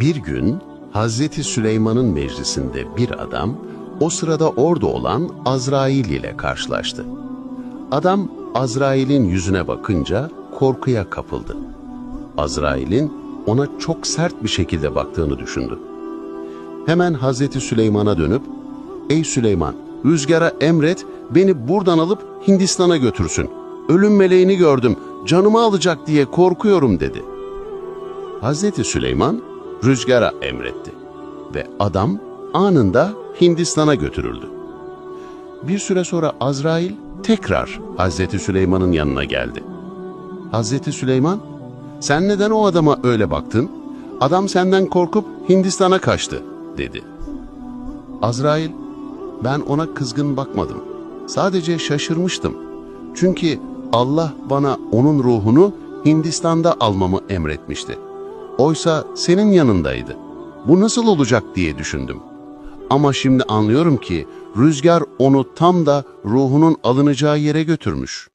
Bir gün Hazreti Süleyman'ın meclisinde bir adam o sırada orada olan Azrail ile karşılaştı. Adam Azrail'in yüzüne bakınca korkuya kapıldı. Azrail'in ona çok sert bir şekilde baktığını düşündü. Hemen Hazreti Süleyman'a dönüp, ''Ey Süleyman, rüzgara emret, beni buradan alıp Hindistan'a götürsün. Ölüm meleğini gördüm, canımı alacak diye korkuyorum.'' dedi. Hazreti Süleyman rüzgara emretti ve adam anında Hindistan'a götürüldü. Bir süre sonra Azrail tekrar Hazreti Süleyman'ın yanına geldi. Hazreti Süleyman, sen neden o adama öyle baktın? Adam senden korkup Hindistan'a kaçtı, dedi. Azrail, ben ona kızgın bakmadım. Sadece şaşırmıştım. Çünkü Allah bana onun ruhunu Hindistan'da almamı emretmişti. Oysa senin yanındaydı. Bu nasıl olacak diye düşündüm. Ama şimdi anlıyorum ki rüzgar onu tam da ruhunun alınacağı yere götürmüş.